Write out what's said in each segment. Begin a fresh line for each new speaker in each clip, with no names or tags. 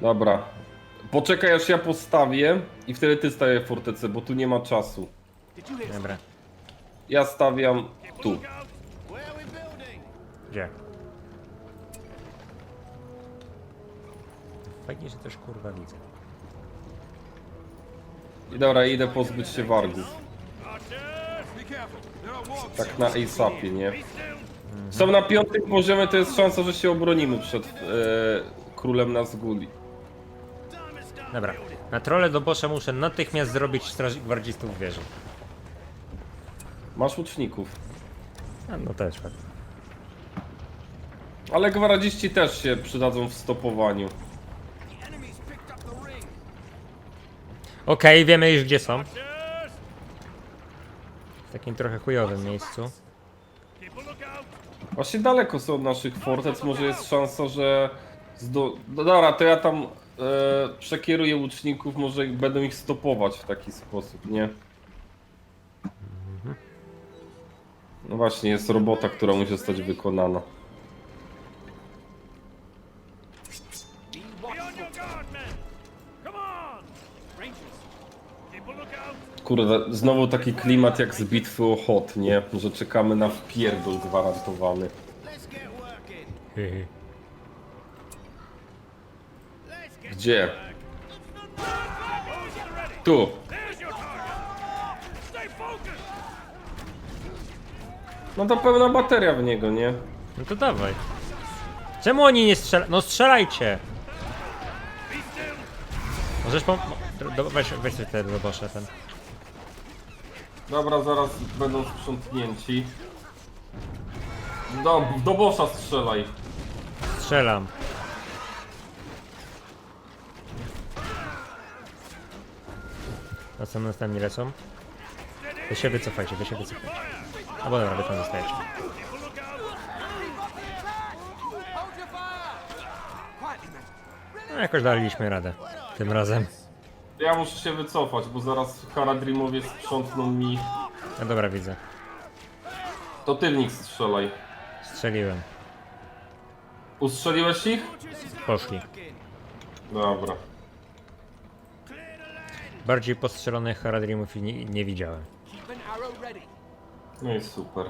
Dobra. Poczekaj aż ja postawię i wtedy ty stawiaj fortecę, bo tu nie ma czasu.
Dobra.
Ja stawiam tu.
Gdzie? Fajnie, że też kurwa widzę.
I dobra, idę pozbyć się wargów. Tak na ASAPie, nie? Są na piątym poziomie, to jest szansa, że się obronimy przed e, królem Nazguli.
Dobra. Na trole do bosza muszę natychmiast zrobić straż gwardzistów wieży.
Masz łuczników.
A, no też fakt.
Ale gwardziści też się przydadzą w stopowaniu.
Okej, wiemy już gdzie są. W takim trochę chujowym miejscu.
Właśnie daleko są od naszych fortec, może jest szansa, że... Zdo... No dobra, to ja tam e, przekieruję łuczników, może będą ich stopować w taki sposób, nie? No właśnie, jest robota, która musi zostać wykonana. Kurde, znowu taki klimat jak z bitwy o Hot, nie? Że czekamy na wpierdol gwarantowany.
Let's get working.
Hehe.
Let's get
Gdzie? Tu! No to pełna bateria w niego, nie?
No to dawaj. Czemu oni nie strzelają? No strzelajcie! Możesz pom... do- Do, weź, weź do bosza ten.
Dobra, zaraz będą sprzątnięci. Do, do bossa strzelaj.
Strzelam. A co następni lecą? Wy się wycofajcie, wy się wycofajcie. Albo dobra, wy tam zostajecie. No jakoś daliśmy radę. Tym razem.
Ja muszę się wycofać, bo zaraz Haradrimowie sprzątną mi.
No dobra, widzę.
To ty w nich strzelaj.
Strzeliłem.
Ustrzeliłeś ich?
Poszli.
Dobra.
Bardziej postrzelonych Haradrimów nie, nie widziałem.
No i super.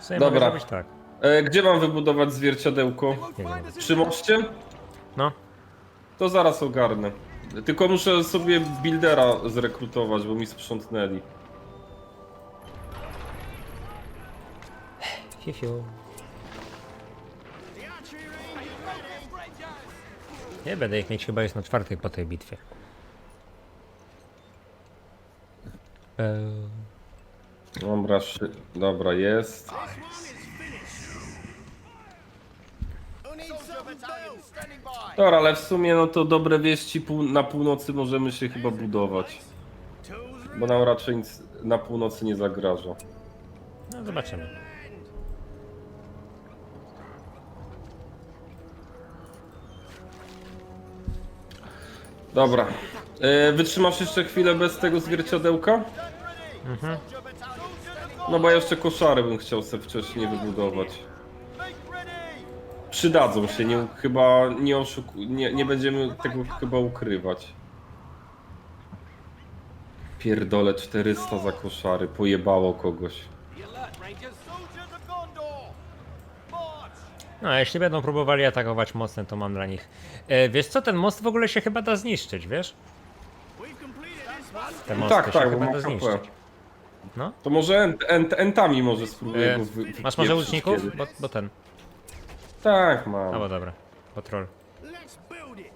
Sobie
Dobra.
mogę zrobić tak.
E, gdzie mam wybudować zwierciadełko?
Nie wiem.
Przy moście?
No,
To zaraz ogarnę. Tylko muszę sobie buildera zrekrutować, bo mi sprzątnęli.
fiu, fiu. Nie będę ich mieć chyba jest na czwartej po tej bitwie. Eee,
Dobra, szy... Dobra, jest. Dobra, ale w sumie no to dobre wieści pół... na północy możemy się chyba budować. Bo nam raczej nic na północy nie zagraża.
no zobaczymy.
Dobra. E, wytrzymasz jeszcze chwilę bez tego zwierciadełka? No bo jeszcze koszary bym chciał sobie wcześniej wybudować. Przydadzą się, nie, chyba nie, oszuku, nie, nie będziemy tego chyba ukrywać. Pierdole 400 za koszary, pojebało kogoś.
Be alert, Rangers. Soldiers of Gondor. March.
No, a jeśli będą próbowali atakować mocno, to mam dla nich. E, wiesz co, ten most w ogóle się chyba da zniszczyć, wiesz? Te mosty
tak,
się
tak, bo
chyba
ma
da
HP.
zniszczyć. No.
To może ent, ent, entami może spróbuję
E,
go wy,
masz może
wypieprzyć
łuczników? Bo, bo ten.
Tak, mam.
Albo dobra. Patrol.
Let's build it.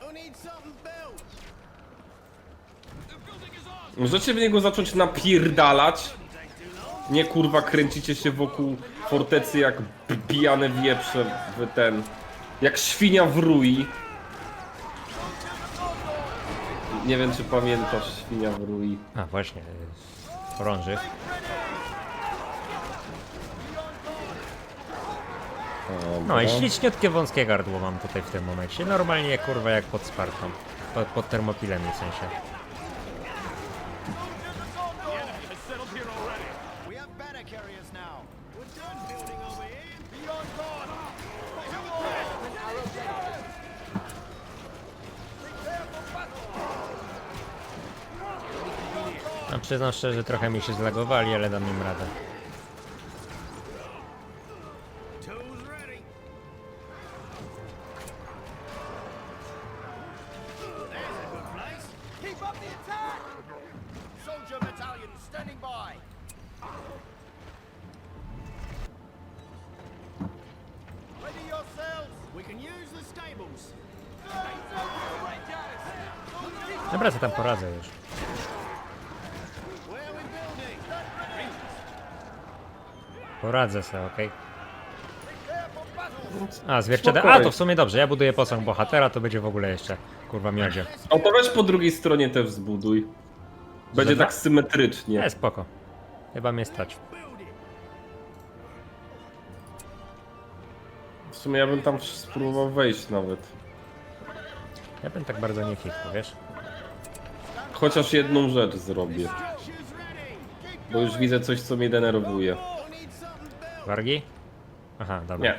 Who needs something built?
Możecie w niego zacząć napierdalać? Nie kurwa kręcicie się wokół fortecy jak pijane wieprze w ten... Jak świnia w rui. Nie wiem czy pamiętasz świnia w rui.
A, właśnie. Chorąży. No i śliczniutkie wąskie gardło mam tutaj w tym momencie. Normalnie kurwa jak pod Spartą. Pod, pod termopilem w sensie. Przyznam szczerze, trochę mi się zlagowali, ale dam im radę. Poradzę sobie, okej? A, zwierczę. A,
Spokojnie.
to w sumie dobrze, ja buduję posąg bohatera, to będzie w ogóle jeszcze, kurwa, miodzie.
No to weź po drugiej stronie też zbuduj. Będzie
Dobra.
tak symetrycznie.
Nie, spoko. Chyba mnie stać.
W sumie ja bym tam spróbował wejść nawet.
Ja bym tak bardzo nie kliknął, wiesz?
Chociaż jedną rzecz zrobię. Bo już widzę coś, co mnie denerwuje.
We'll need something built.
Wargi? Aha, dobra.
Nie.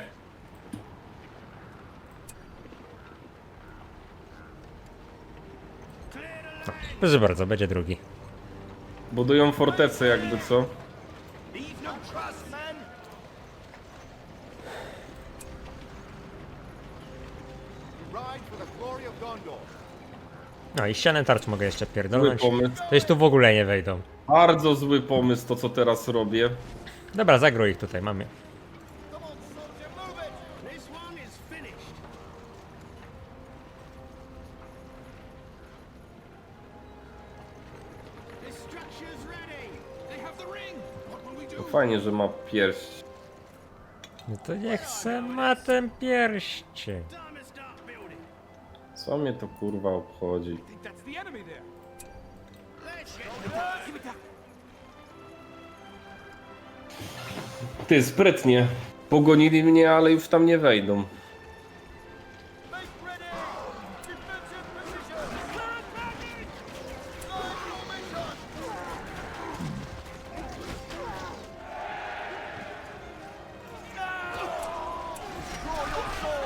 Proszę bardzo, będzie drugi.
Budują fortecę jakby co.
No.
No i ścianę tarcz mogę jeszcze
Zły
pierdolnąć.
pomysł.
To jest tu w ogóle nie wejdą.
Bardzo zły pomysł to, co teraz robię.
Dobra, zagrój ich tutaj, mamy.
Do?
Fajnie, że ma pierś.
No to niech se ma ten pierścień.
Co mnie to kurwa obchodzi? Ty, sprytnie. Pogonili mnie, ale już tam nie wejdą.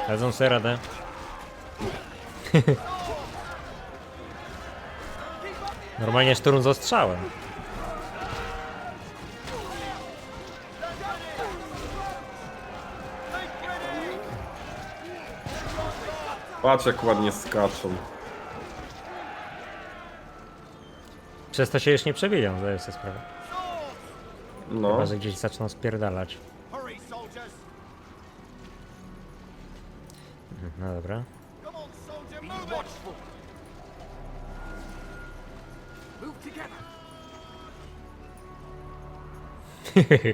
Dadzą sobie radę. Normalnie szturm z ostrzałem.
Patrz jak ładnie skaczą.
Przez to się już nie przebiją, zdaję sobie sprawę.
No.
Chyba, że gdzieś zaczną spierdalać.
Hurry, soldiers.
No dobra.
Come on, soldier, move it. Watchful.
Move together.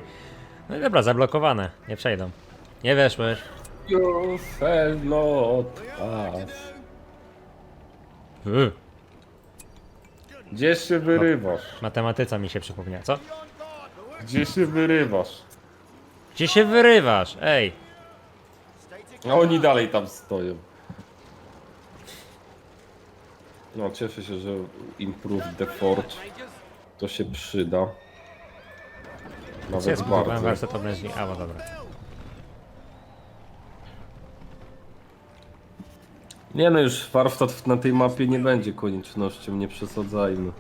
No i dobra, zablokowane. Nie przejdą. Nie weszłeś.
You fell not pass. Gdzie się wyrywasz?
matematyca mi się przypomniała. Co?
Gdzie się wyrywasz?
Gdzie się wyrywasz? Ej!
A oni dalej tam stoją. No, cieszę się, że improve the fort. To się przyda.
Co
Nawet
spróbowałem
bardzo.
warsztat. A, bo dobra.
Nie no, już warsztat na tej mapie nie będzie koniecznością, nie przesadzajmy.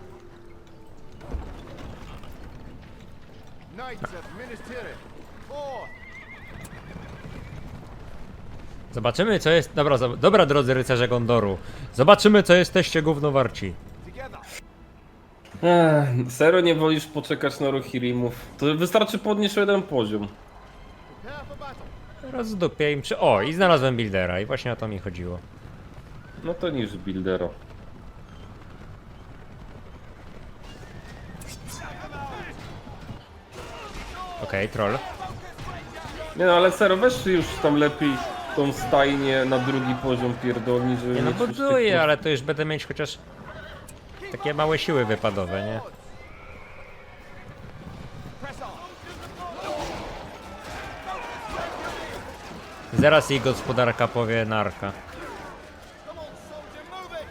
Zobaczymy co jest... Dobra, zob... dobra drodzy rycerze Gondoru. Zobaczymy co jesteście gównowarci.
Together.
Ech, serio nie wolisz poczekać na Rohirrimów? To wystarczy podnieść o jeden poziom.
Rozdupię im przy... O, i znalazłem buildera i właśnie o to mi chodziło.
No to niż Buildero.
Okej, troll.
Nie no, ale serio, weź już tam lepiej tą stajnię na drugi poziom pierdolni, żeby
Nie no
mieć już
buduję, ale to już będę mieć chociaż... Takie małe siły wypadowe, nie? Zaraz jej gospodarka powie narka.
Come on, soldier, move it.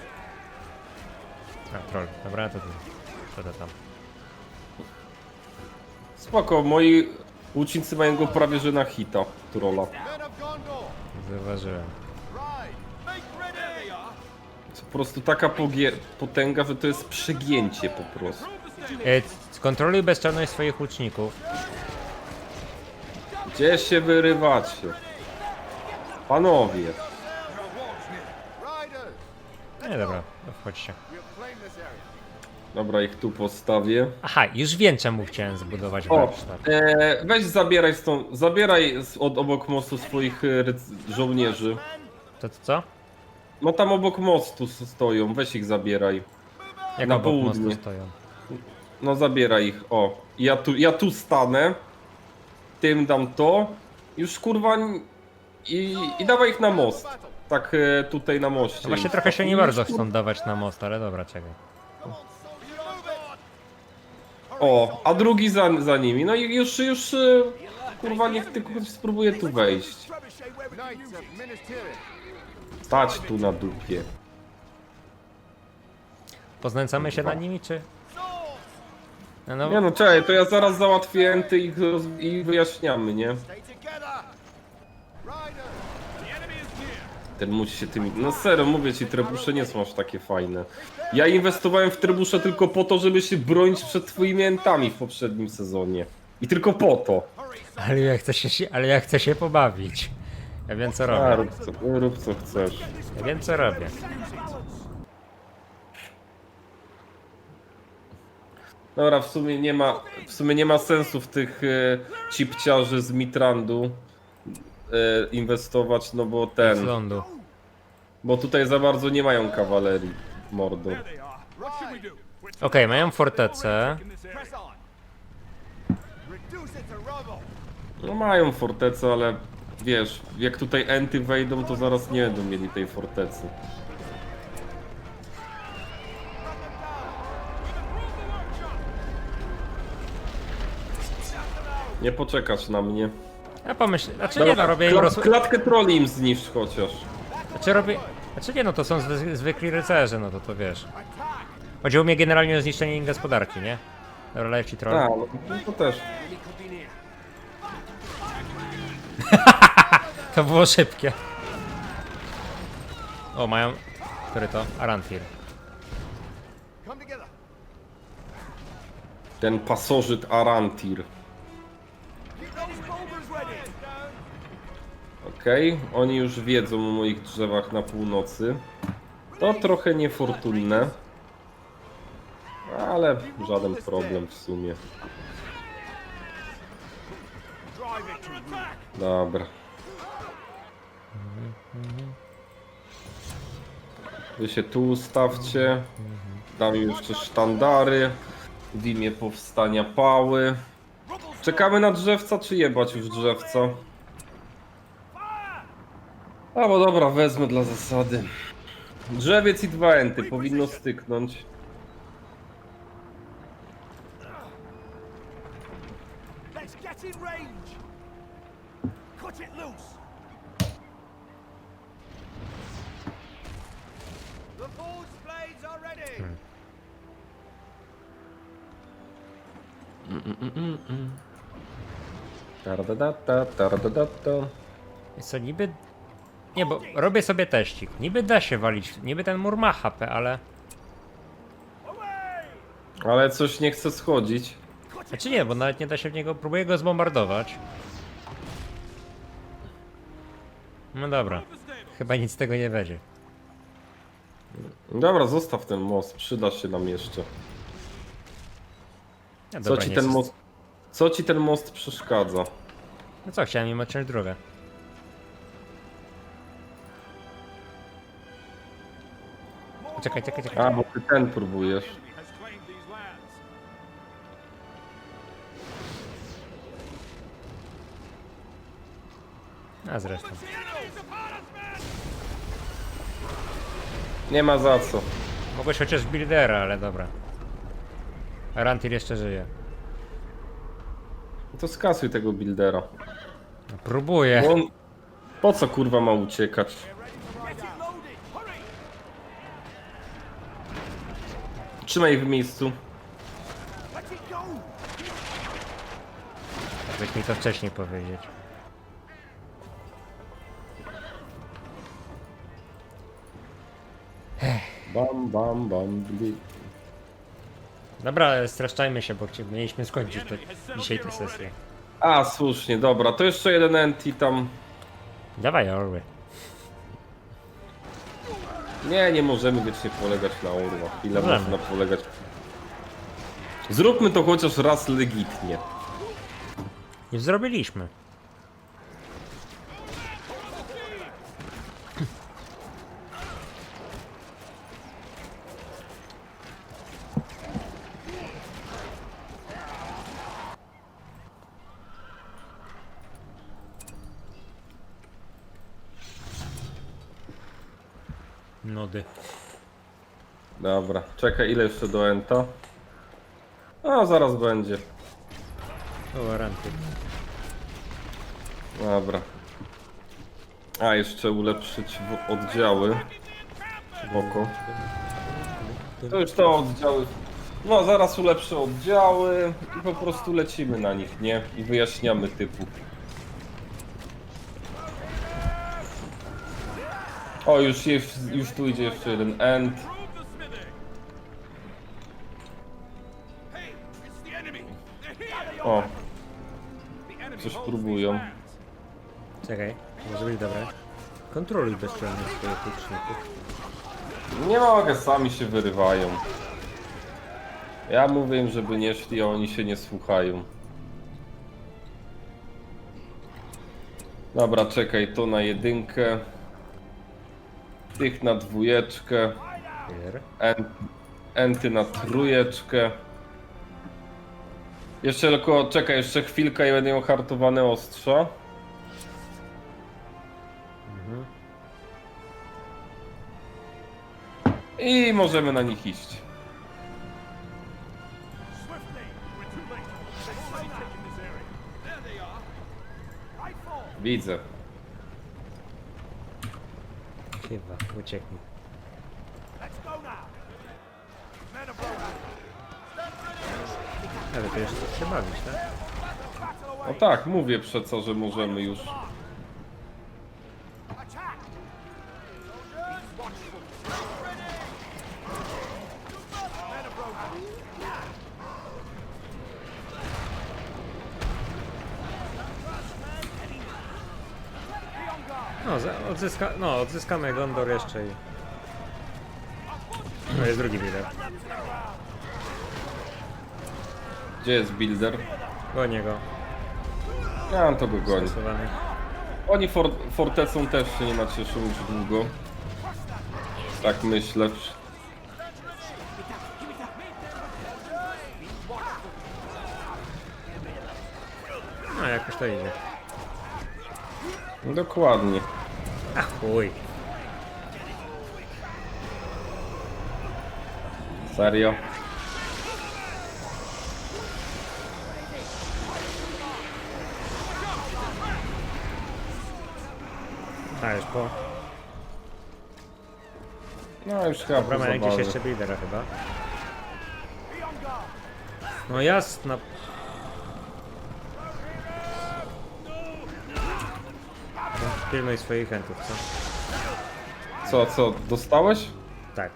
A, troll. Dobra, to tu. Co to tam?
Spoko, moi łucznicy mają go prawie że na hita, trolla.
Men of Gondor.
Zauważyłem.
Ride. Make ready.
To po prostu taka pogie- potęga, że to jest przegięcie po prostu.
E, Skontroluj bezczelność swoich łuczników.
Gdzie się wyrywacie? Panowie.
Riders,
Nie dobra, no wchodźcie.
Dobra, ich tu postawię.
Aha, już wiem czemu chciałem zbudować
O,
warsztat.
e, weź zabieraj stąd, zabieraj z, od obok mostu swoich e, ryc- żołnierzy.
To, to co?
No tam obok mostu s- stoją, weź ich zabieraj.
Jak
Na
obok
południe.
mostu stoją?
No zabieraj ich, o. Ja tu, ja tu stanę. Tym dam to. Już kurwa... n- I, i dawaj ich na most. Tak e, tutaj na moście.
No właśnie
ich
trochę się nie bardzo chcą dawać na most, ale dobra, czekaj.
O, a drugi za, za nimi. No i już, już... e, Kurwa, niech tylko spróbuje tu wejść. Stać tu na dupie.
Poznęcamy się nad nimi, czy? No, no,
Nie no, czekaj, to ja zaraz załatwię enty i, roz, i wyjaśniamy, nie?
Stay together. Riders,
The enemy is near.
Ten musi się tymi... No serio, mówię ci, trebusze nie są aż takie fajne. Ja inwestowałem w trebusze tylko po to, żeby się bronić przed twoimi entami w poprzednim sezonie. I tylko po to.
ale ja chcę się, ale ja chcę się pobawić. Ja wiem co
A,
robię.
rób co, rób co chcesz.
Ja wiem co robię.
Dobra, w sumie nie ma, w sumie nie ma sensu w tych e, cipciarzy z Mitrandu e, inwestować, no bo
Z
ten,
lądu.
Bo tutaj za bardzo nie mają kawalerii, mordo.
Okej, mają fortecę.
No mają fortecę, ale wiesz, jak tutaj enty wejdą, to zaraz nie będą mieli tej fortecy. Nie poczekasz na mnie.
Ja pomyślę, znaczy nie no, robię im
kla-
roz...
Klatkę troli im zniszcz chociaż.
Znaczy robię... Znaczy nie no, to są zwy- zwykli rycerze, no to to wiesz. Chodziło mi generalnie o zniszczenie im gospodarki, nie? Dobra, leci troll.
Tak, no to też.
To było szybkie. O, mają... Który to? Arantir.
Ten pasożyt Arantir. Okej, oni już wiedzą o moich drzewach na północy. To trochę niefortunne. Ale żaden problem w sumie. Dobra. Wy się tu ustawcie. Dam jeszcze sztandary. W imię powstania pały. Czekamy na drzewca, czy jebać już drzewca? A bo dobra, wezmę dla zasady. Drzewiec i dwa enty powinno styknąć.
Let's get in range. Cut it loose. The forge blades are ready.
Tardadata, tardadata.
Jest co, niby... Nie, bo robię sobie teścik. Niby da się walić, niby ten mur ma HP, ale...
Ale coś nie chce schodzić.
Znaczy nie, bo nawet nie da się w niego... Próbuję go zbombardować. No dobra. Chyba nic z tego nie będzie.
Dobra, zostaw ten most, przyda się nam jeszcze.
No
Co
dobra,
ci
nie
ten
jest-
most. Co ci ten most przeszkadza?
No co, chciałem im odciąć drogę. Czekaj, czekaj, czekaj.
A, bo ty ten próbujesz.
A zresztą.
Nie ma za co.
Mogłeś chociaż Buildera, ale dobra. Arantir jeszcze żyje.
To skasuj tego buildera.
No, próbuję.
Bo on... Po co kurwa ma uciekać?
Get it loaded. Hurry.
Trzymaj w miejscu.
Jakbyś mi to wcześniej powiedzieć.
Bam, bam, bam. bli.
Dobra, streszczajmy się, bo chci- mieliśmy skończyć to, dzisiaj tę sesję.
A, słusznie, dobra, to jeszcze jeden anti tam.
Dawaj, orły.
Nie, nie możemy wiecznie polegać na urwach. Ile
Możemy.
można polegać? Zróbmy to chociaż raz legitnie.
Już zrobiliśmy. Nody.
Dobra, czekaj, ile jeszcze do enta? A, zaraz będzie.
O, ranty.
Dobra. A, jeszcze ulepszyć w- oddziały. Spoko. To już te oddziały. No, zaraz ulepszę oddziały i po prostu lecimy na nich, nie? I wyjaśniamy typu. O, już, jest, już tu idzie jeszcze jeden end. O, coś próbują.
Czekaj, może być dobre. Kontroluj bezczelnie swoich łuczników.
Nie mogę, sami się wyrywają. Ja mówię im, żeby nie szli, a oni się nie słuchają. Dobra, czekaj, to na jedynkę. Tych na dwójeczkę. En, enty na trójeczkę. Jeszcze tylko, czekaj, jeszcze chwilkę i będę miał hartowane ostrza. I możemy na nich iść.
Swiftly. We're too late. They've already taken this area. There they are. Right for.
Widzę.
Chyba, uciekł. Ale to jeszcze się bawić, tak?
No tak, mówię przeco, że możemy już.
Odzyska, no, odzyskamy Gondor jeszcze i... No jest drugi lider.
Gdzie jest builder?
Gonię go.
Ja mam to go goni.
Stosowany.
Oni for, fortecą też się nie nacieszą już długo. Tak myślę.
No, jakoś to idzie.
Dokładnie.
A chuj.
Serio.
A, już po...
No już chyba
Dobra, ma
zabawie.
jeszcze buildera chyba. No jasna. No, Pilnuj swoich chętów, co?
Co, co, dostałeś?
Tak.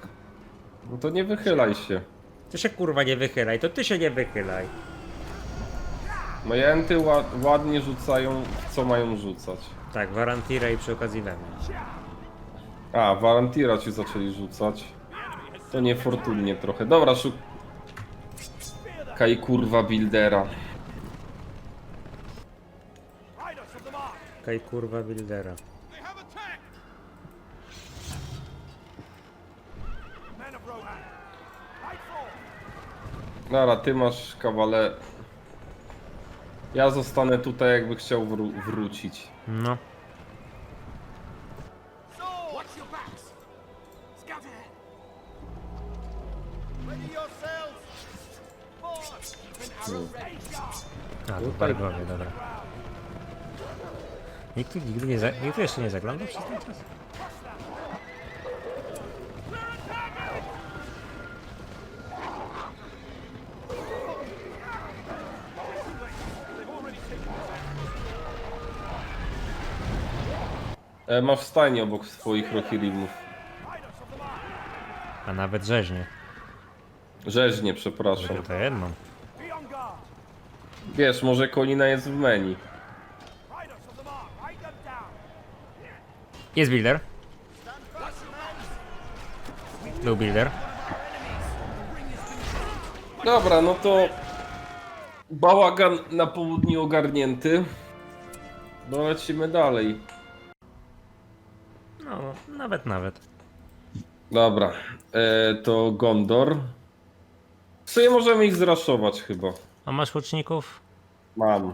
No to nie wychylaj się.
Ty się kurwa nie wychylaj, to ty się nie wychylaj.
Moje enty ład, ładnie rzucają w co mają rzucać.
Tak, Warantira i przy okazji we mnie.
A, Valentira ci zaczęli rzucać. To niefortunnie trochę. Dobra, szuk... Kaj kurwa buildera.
Right for.
Dobra, ty masz kawale. Ja zostanę tutaj, jakby chciał wró- wrócić.
No.
Watch your backs. Scout
Nikt tu nigdy nie za... Nikt tu jeszcze nie zaglądał przez ten czas?
E, masz stajnię obok swoich Rohirrimów.
A nawet rzeźnie.
Rzeźnie, przepraszam.
To.
Be on guard.
Wiesz, może konina jest w menu.
Riders of the mark. Write them down.
Jest builder. Był builder.
Dobra, no to bałagan na południu ogarnięty. No lecimy dalej.
No, nawet, nawet.
Dobra, e, to Gondor. W sumie możemy ich zraszować chyba.
A masz łuczników?
Mam.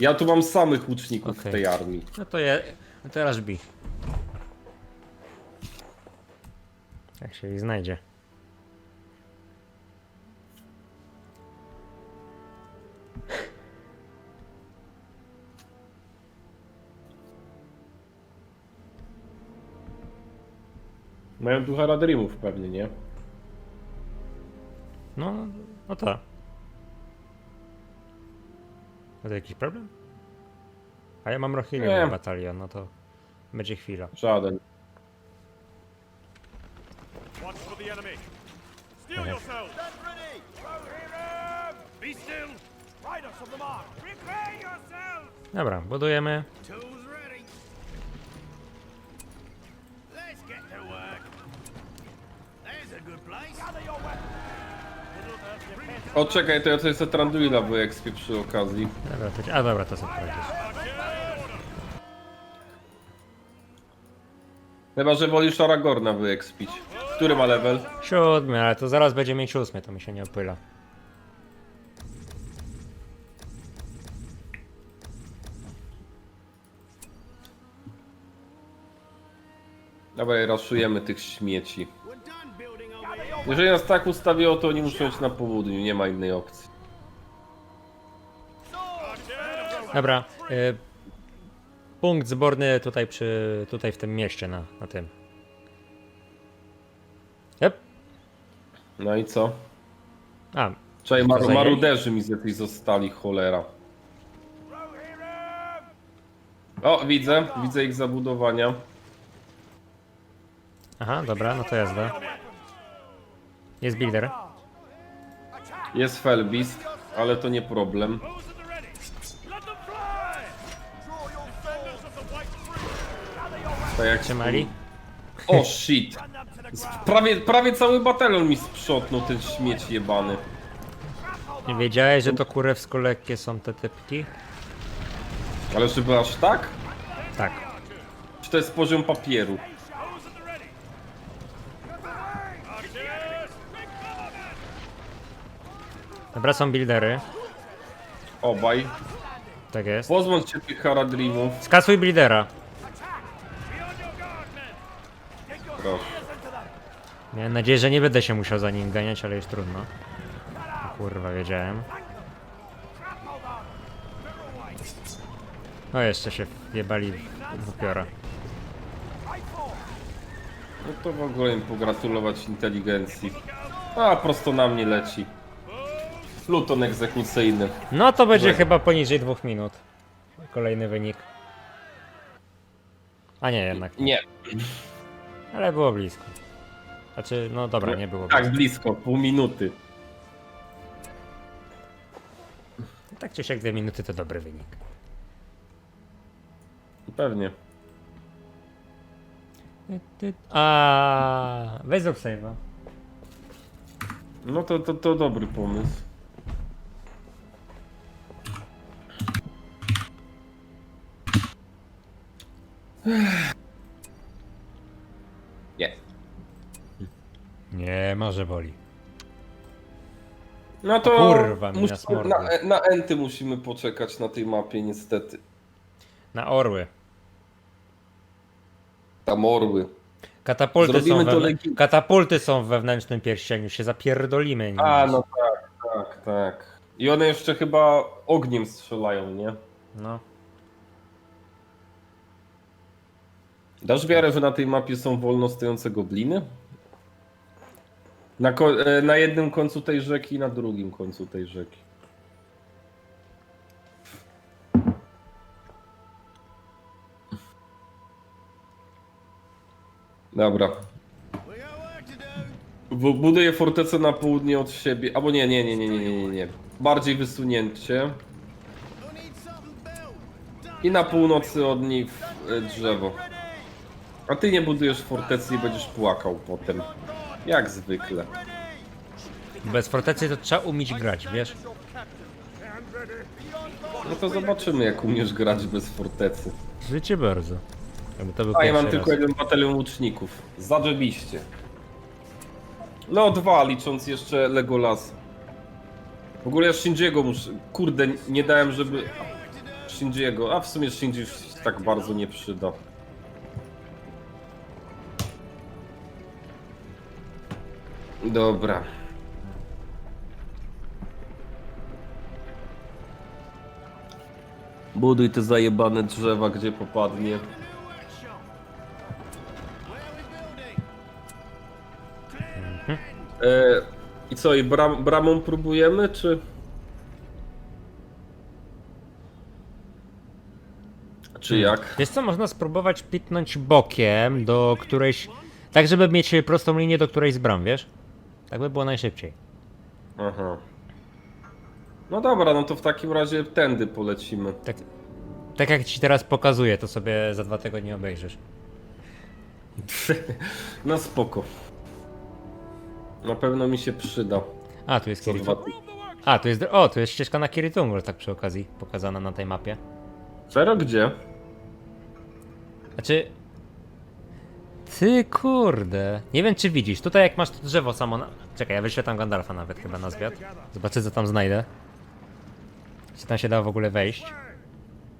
Ja tu mam samych łuczników
Okej.
w tej armii.
No to no teraz bij. Jak się ich znajdzie.
Mają tu Haradrimów pewnie, nie?
No, no to. A to jakiś problem? A ja mam
Nie.
Rohirrim batalion, no to będzie chwila.
Żaden.
Watch for the enemy. Steel yourselves.
Stand ready!
Be still. Riders of the mark. Prepare yourselves.
Dobra, budujemy.
Tools ready. Let's get to work. There's a good place.
Gather your weapons.
O czekaj, to ja coś sobie Tranduila wyekspię przy okazji.
Dobra, to, a dobra, to sobie poradzisz.
Chyba, że wolisz Aragorna wyekspić. Który ma level?
Siódmy, ale to zaraz będzie mieć ósmy, to mi się nie opyla.
Dawaj, raszujemy tych śmieci. Jeżeli nas tak ustawiło, to oni muszą iść na południu, nie ma innej opcji.
Dobra, y, punkt zborny tutaj przy, tutaj w tym mieście, na, na tym. Yep.
No i co?
A,
Czekaj, mar
zajęli?
maruderzy mi z jakiejś zostali, cholera. O, widzę, widzę ich zabudowania.
aha, dobra, no to jazda. Jest builder.
Jest Felbist, ale to nie problem. Tak jak
Trzymali?
O shit! Prawie, prawie cały batalion mi sprzątnął ten śmieć jebany.
Nie wiedziałeś, że to kurewsko lekkie są te typki?
Ale żeby aż tak?
Tak.
Czy to jest poziom papieru?
Dobra, są buildery.
Obaj.
Tak jest.
Pozbądź się tych Haradrimów.
Skasuj buildera.
Be on your guard, men.
Proszę.
Miałem nadzieję, że nie będę się musiał za nim ganiać, ale już trudno. O kurwa, wiedziałem. No jeszcze się wjebali w upiora.
No to w ogóle im pogratulować inteligencji. A, prosto na mnie leci. Pluton egzekucyjny.
No to będzie chyba poniżej dwóch minut. Kolejny wynik. A nie jednak,
Nie,
ale było blisko. Znaczy, no dobra, nie było
tak
blisko.
pół minuty.
Tak czy siak dwie minuty to dobry wynik.
Pewnie.
A weź zrób save'a.
No to, to, to dobry pomysł. Nie.
Może boli.
No to
Kurwa,
musimy, na, na enty musimy poczekać na tej mapie niestety.
Na orły.
Tam orły.
Katapulty
Zrobimy
są,
to
we...
legi-
Katapulty są w wewnętrznym pierścieniu, się zapierdolimy. nim.
A, no tak, tak, tak. I one jeszcze chyba ogniem strzelają, nie?
No.
Dasz wiarę, że na tej mapie są wolno stojące gobliny? Na, ko- e, na jednym końcu tej rzeki i na drugim końcu tej rzeki. Dobra. Buduję fortecę na południe od siebie. Albo nie, nie, nie, nie, nie, nie, nie, nie. Bardziej wysunięcie. I na północy od w, e, drzewo. A ty nie budujesz fortecy i będziesz płakał potem. Jak zwykle.
Bez fortecy to trzeba umieć grać, wiesz?
No to zobaczymy jak umiesz grać bez fortecy.
Życie bardzo. Jakby to był
A ja mam
pierwszy
tylko
raz.
jeden batalion łuczników. Zadrzebiście. No dwa, licząc jeszcze Legolas. W ogóle ja Shinjiego muszę... Kurde, nie dałem, żeby... Shinjiego, a w sumie Shinji już się tak bardzo nie przyda. Dobra. Buduj te zajebane drzewa, gdzie popadnie. E, I co, i bram, bramą próbujemy, czy... Czy jak?
Wiesz co, można spróbować pitnąć bokiem do którejś... Tak, żeby mieć prostą linię do którejś z bram, wiesz? Tak by było najszybciej.
Aha. No dobra, no to w takim razie tędy polecimy.
Tak, tak jak ci teraz pokazuję, to sobie za dwa tygodnie obejrzysz.
No spoko. Na pewno mi się przyda.
A, tu jest
Co dwa ty...
A, tu jest... O, tu jest ścieżka na Kiritungur, tak przy okazji, pokazana na tej mapie.
Zero gdzie?
Znaczy... Ty kurde. Nie wiem czy widzisz. Tutaj jak masz to drzewo samo na... Czekaj, ja wyświetlam Gandalfa nawet chyba na zwiat. Zobaczę co tam znajdę. Czy tam się da w ogóle wejść?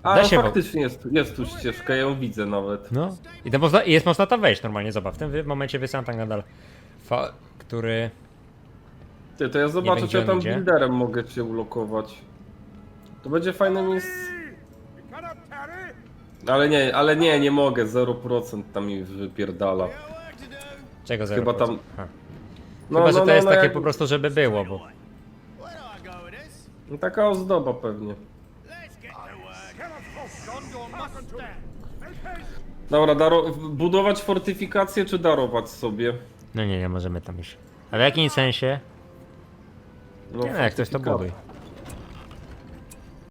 Da się wo-
faktycznie jest, jest tu ścieżka, ja ją widzę nawet.
No. I to można, i jest można tam wejść normalnie, zobacz. W tym wy- momencie wysyłam tam Gandalfa, który...
Ty, to ja zobaczę,
wiem,
czy ja
gdzie on
tam
idzie.
builderem mogę cię ulokować. To będzie fajne miejsce. Ale nie, ale nie, nie mogę, 0% tam mi wypierdala.
Czego za
Chyba tam-. No,
Chyba, że
no,
to
no,
jest
no,
takie
jak-
po prostu, żeby było, bo...
Where do I go with this?
No, Taka ozdoba pewnie.
Let's get to work. On your mustang.
Dobra, daro- budować fortyfikację czy darować sobie?
No nie, nie możemy tam iść. A w jakim sensie?
No,
Nie, jak ktoś to
fortyfikacja.
buduj.